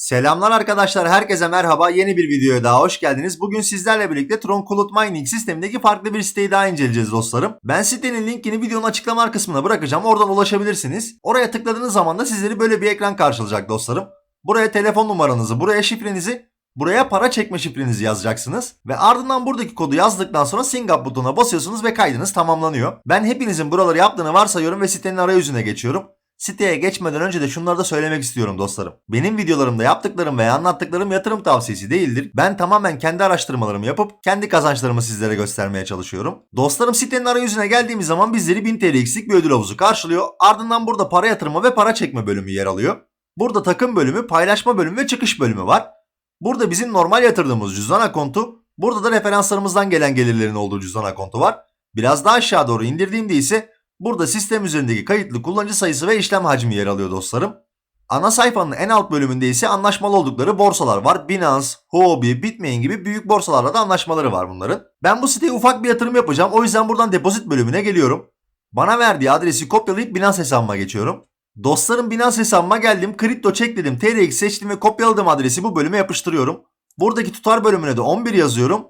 Selamlar arkadaşlar, herkese merhaba. Yeni bir videoya daha hoş geldiniz. Bugün sizlerle birlikte Tron Cloud Mining sistemindeki farklı bir siteyi daha inceleyeceğiz dostlarım. Ben sitenin linkini videonun açıklama kısmına bırakacağım. Oradan ulaşabilirsiniz. Oraya tıkladığınız zaman da sizleri böyle bir ekran karşılayacak dostlarım. Buraya telefon numaranızı, buraya şifrenizi, buraya para çekme şifrenizi yazacaksınız. Ve ardından buradaki kodu yazdıktan sonra Sync Up butonuna basıyorsunuz ve kaydınız tamamlanıyor. Ben hepinizin buraları yaptığını varsayıyorum ve sitenin arayüzüne geçiyorum. Siteye geçmeden önce de şunları da söylemek istiyorum dostlarım. Benim videolarımda yaptıklarım veya anlattıklarım yatırım tavsiyesi değildir. Ben tamamen kendi araştırmalarımı yapıp kendi kazançlarımı sizlere göstermeye çalışıyorum. Dostlarım sitenin arayüzüne geldiğimiz zaman bizleri 1000 TL'lik bir ödül havuzu karşılıyor. Ardından burada para yatırma ve para çekme bölümü yer alıyor. Burada takım bölümü, paylaşma bölümü ve çıkış bölümü var. Burada bizim normal yatırdığımız cüzdan akontu, burada da referanslarımızdan gelen gelirlerin olduğu cüzdan akontu var. Biraz daha aşağı doğru indirdiğimde ise Burada sistem üzerindeki kayıtlı kullanıcı sayısı ve işlem hacmi yer alıyor dostlarım. Ana sayfanın en alt bölümünde ise anlaşmalı oldukları borsalar var. Binance, Huobi, Bitmain gibi büyük borsalarla da anlaşmaları var bunların. Ben bu siteye ufak bir yatırım yapacağım. O yüzden buradan depozit bölümüne geliyorum. Bana verdiği adresi kopyalayıp Binance hesabıma geçiyorum. Dostlarım Binance hesabıma geldim. Kripto çek dedim. TRX seçtim ve kopyaladığım adresi bu bölüme yapıştırıyorum. Buradaki tutar bölümüne de 11 yazıyorum.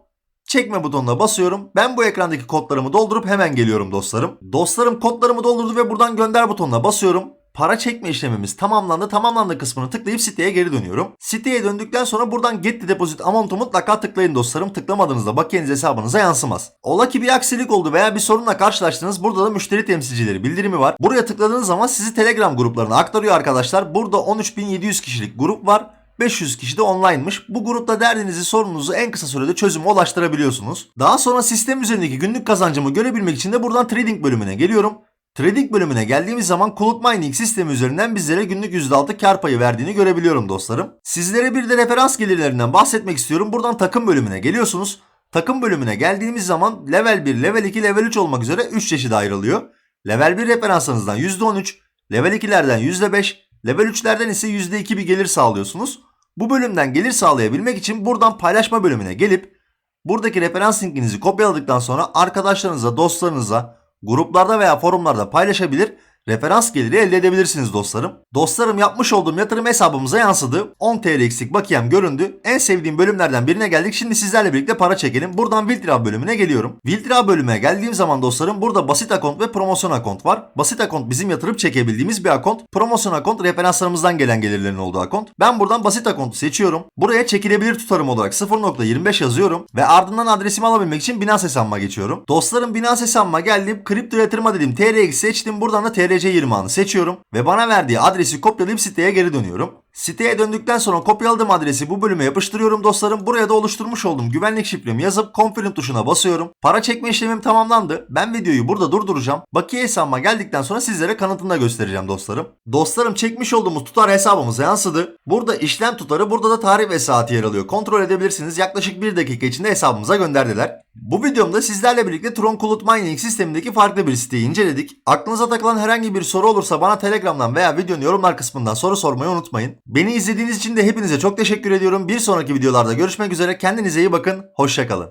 Çekme butonuna basıyorum. Ben bu ekrandaki kodlarımı doldurup hemen geliyorum dostlarım. Dostlarım kodlarımı doldurdu ve buradan gönder butonuna basıyorum. Para çekme işlemimiz tamamlandı. Tamamlandı kısmını tıklayıp siteye geri dönüyorum. Siteye döndükten sonra buradan get the deposit amount'u mutlaka tıklayın dostlarım. Tıklamadığınızda bakiyeniz hesabınıza yansımaz. Ola ki bir aksilik oldu veya bir sorunla karşılaştınız. Burada da müşteri temsilcileri bildirimi var. Buraya tıkladığınız zaman sizi Telegram gruplarına aktarıyor arkadaşlar. Burada 13.700 kişilik grup var. 500 kişi de online'mış. Bu grupta derdinizi, sorununuzu en kısa sürede çözüme ulaştırabiliyorsunuz. Daha sonra sistem üzerindeki günlük kazancımı görebilmek için de buradan trading bölümüne geliyorum. Trading bölümüne geldiğimiz zaman Cloud Mining sistemi üzerinden bizlere günlük %6 kar payı verdiğini görebiliyorum dostlarım. Sizlere bir de referans gelirlerinden bahsetmek istiyorum. Buradan takım bölümüne geliyorsunuz. Takım bölümüne geldiğimiz zaman level 1, level 2, level 3 olmak üzere 3 çeşit ayrılıyor. Level 1 referansınızdan %13, level 2'lerden %5, level 3'lerden ise %2 bir gelir sağlıyorsunuz. Bu bölümden gelir sağlayabilmek için buradan paylaşma bölümüne gelip buradaki referans linkinizi kopyaladıktan sonra arkadaşlarınıza, dostlarınıza, gruplarda veya forumlarda paylaşabilir, referans geliri elde edebilirsiniz dostlarım. Dostlarım yapmış olduğum yatırım hesabımıza yansıdı. 10 TL eksik bakiyem göründü. En sevdiğim bölümlerden birine geldik. Şimdi sizlerle birlikte para çekelim. Buradan Viltra bölümüne geliyorum. Viltra bölümüne geldiğim zaman dostlarım burada basit akont ve promosyon akont var. Basit akont bizim yatırıp çekebildiğimiz bir akont. Promosyon akont referanslarımızdan gelen gelirlerin olduğu akont. Ben buradan basit akontu seçiyorum. Buraya çekilebilir tutarım olarak 0.25 yazıyorum ve ardından adresimi alabilmek için Binance hesabıma geçiyorum. Dostlarım Binance hesabıma geldim. Kripto yatırıma dedim. TRX seçtim. Buradan da TR BRC20 seçiyorum ve bana verdiği adresi kopyalayıp siteye geri dönüyorum. Siteye döndükten sonra kopyaladığım adresi bu bölüme yapıştırıyorum dostlarım. Buraya da oluşturmuş olduğum güvenlik şifremi yazıp confirm tuşuna basıyorum. Para çekme işlemim tamamlandı. Ben videoyu burada durduracağım. Bakiye hesabıma geldikten sonra sizlere kanıtını da göstereceğim dostlarım. Dostlarım çekmiş olduğumuz tutar hesabımıza yansıdı. Burada işlem tutarı burada da tarih ve saati yer alıyor. Kontrol edebilirsiniz. Yaklaşık 1 dakika içinde hesabımıza gönderdiler. Bu videomda sizlerle birlikte Tron Cloud Mining sistemindeki farklı bir siteyi inceledik. Aklınıza takılan herhangi bir soru olursa bana Telegram'dan veya videonun yorumlar kısmından soru sormayı unutmayın. Beni izlediğiniz için de hepinize çok teşekkür ediyorum. Bir sonraki videolarda görüşmek üzere. Kendinize iyi bakın. Hoşçakalın.